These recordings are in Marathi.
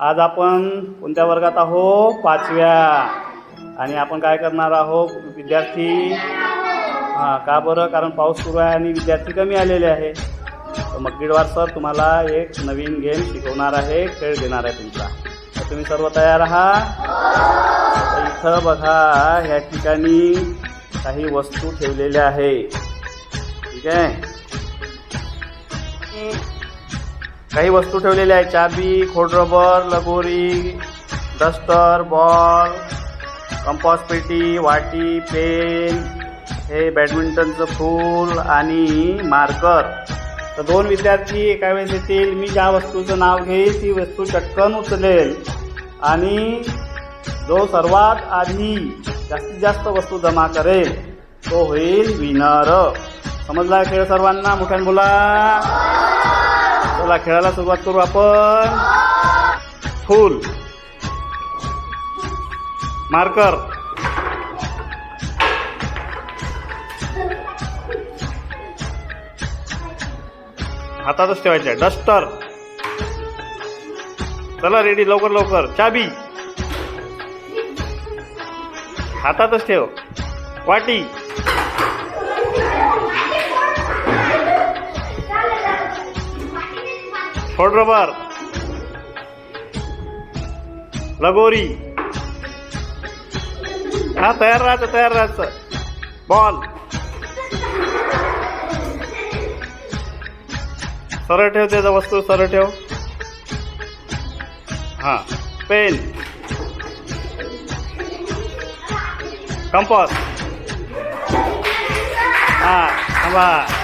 आज आपण कोणत्या वर्गात आहो पाचव्या. आणि आपण काय करणार आहोत? विद्यार्थी. हां का बरं? कारण पाऊस सुरू आहे आणि विद्यार्थी कमी आलेले आहे. तर मगडीवार सर तुम्हाला एक नवीन गेम शिकवणार आहे. खेळ देणार आहे तुमचा. तर तुम्ही सर्व तयार आहात? इथं बघा ह्या ठिकाणी काही वस्तू ठेवलेल्या आहे. ठीक आहे? काही वस्तू ठेवलेल्या आहेत. चाबी खोडरबर लगोरी डस्टर बॉल कंपॉस पेटी वाटी पेन हे बॅडमिंटनचं फूल आणि मार्कर. तर दोन विद्यार्थी एका वेळेस येतील. मी ज्या वस्तूचं नाव घेईल ती वस्तू चटकन उचलेल. आणि जो सर्वात आधी जास्तीत जास्त वस्तू जमा करेल तो होईल विनर. समजला खेळ सर्वांना? मोठ्यान बोला. चला खेळायला सुरुवात करू आपण. फूल. मार्कर. हातातच ठेवायचे डस्टर. चला रेडी लवकर लवकर. चाबी. हातातच ठेव. वाटी. रबर लगोरी हा तयार राहायचं तयार राहायचं. बॉल सरळ ठेव त्याचा वस्तू सरळ ठेव. हा पेन. कंपॉस हा थांबा.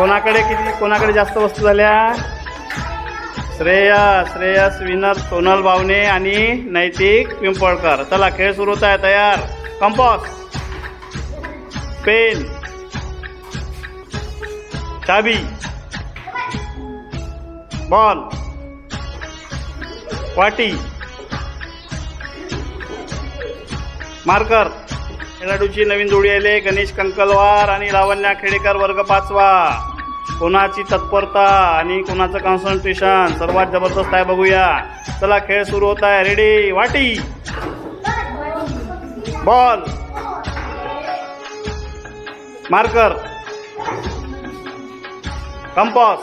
कोणाकडे किती कोणाकडे जास्त वस्तू झाल्या? श्रेयस श्रेयस विनर सोनल बावणे आणि नैतिक पिंपळकर. चला खेळ सुरू होत आहे तयार. कंपॉस पेन चाबी. बॉल वाटी. मार्कर खेळाडूची नवीन जोडी आले गणेश कंकलवार आणि लावण्या खेडेकर वर्ग पाचवा. कोणाची तत्परता आणि कोणाचं कॉन्सन्ट्रेशन सर्वात जबरदस्त आहे बघूया. चला खेळ सुरू होत आहे. रेडी वाटी. बॉल मार्कर कंपॉस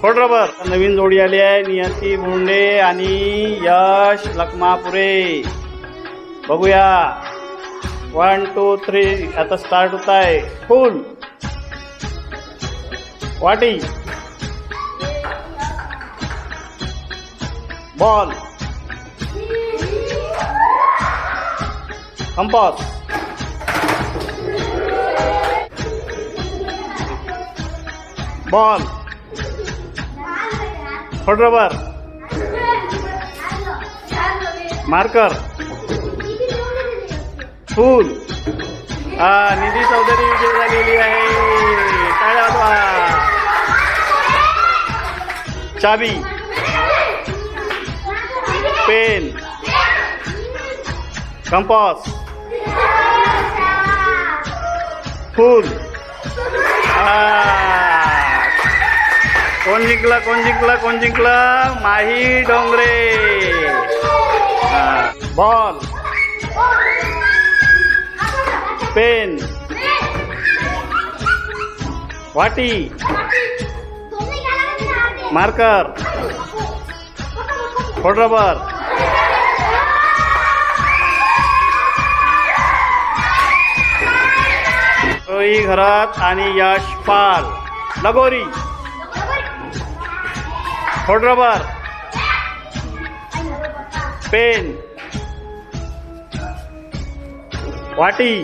खोडरबर नवीन जोडी आली आहे. नियती भोंडे आणि यश लखमापुरे. बघूया. वन टू थ्री आता स्टार्ट होत आहे. फुल वाटी. बॉल. Compass ball. खोडरबर मार्कर. फूल. निधी चौधरी विजय झालेली आहे. काय वाजवा चाबी पेन कंपॉस फूल कोण जिंकला कोण जिंकला कोण जिंकला माही डोंगरे बॉल पेन वाटी मार्कर. रबर. रोई घरात आणि यश पाल. लगोरी. रबर. पेन. वाटी.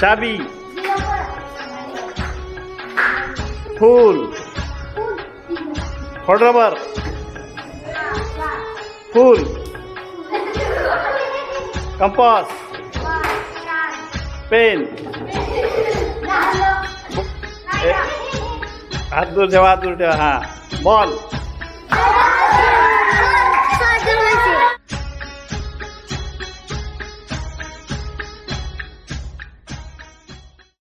चाबी. फूल। खोडरबर फूल। कंपास। पेन। हात दूर ठेवा हात दूर ठेवा हा. बॉल।